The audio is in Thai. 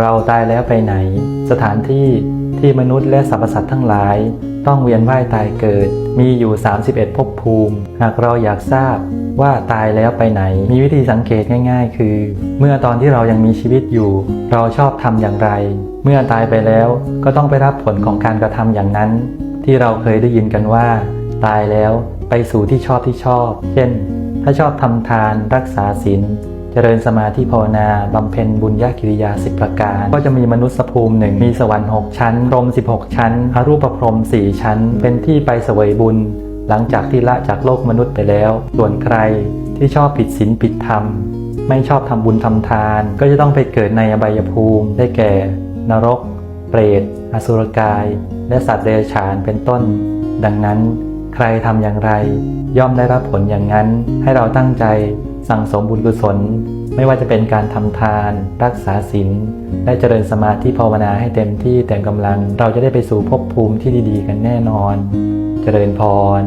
เราตายแล้วไปไหน สถานที่ที่มนุษย์และสรรพสัตว์ทั้งหลาย ต้องเวียนว่ายตายเกิด มีอยู่ 31ภพภูมิ หากเราอยากทราบว่าตายแล้วไปไหน มีวิธีสังเกตง่าย ๆ คือ เมื่อตอนที่เรายังมีชีวิตอยู่ เราชอบทำอย่างไร เมื่อตายไปแล้วก็ต้องไปรับผลของการกระทำอย่างนั้น ที่เราเคยได้ยินกันว่า ตายแล้วไปสู่ที่ชอบที่ชอบ เช่น ถ้าชอบทำทานรักษาศีล เจริญสมาธิภาวนาบำเพ็ญบุญญากิริยาสิบประการ ก็จะมีมนุษย์ภูมิหนึ่งมีสวรรค์ 6 ชั้น พรหม 16 ชั้นอรูปพรหม 4 ชั้น เป็นที่ไปเสวยบุญ หลังจากที่ละจากโลกมนุษย์ไปแล้ว ส่วนใครที่ชอบผิดศีลผิดธรรม ไม่ชอบทำบุญทำทาน ก็จะต้องไปเกิดในอบายภูมิ ได้แก่ นรก เปรต อสุรกาย และสัตว์เดรัจฉานเป็นต้น ดังนั้น ใครทำอย่างไร ย่อมได้รับผลอย่างนั้นให้เราตั้งใจ สั่งสมบุญกุศล ไม่ว่าจะเป็นการทำทาน รักษาศีลและเจริญสมาธิภาวนาให้เต็มที่เต็มกำลัง เราจะได้ไปสู่ภพภูมิที่ดีๆ กันแน่นอน เจริญพร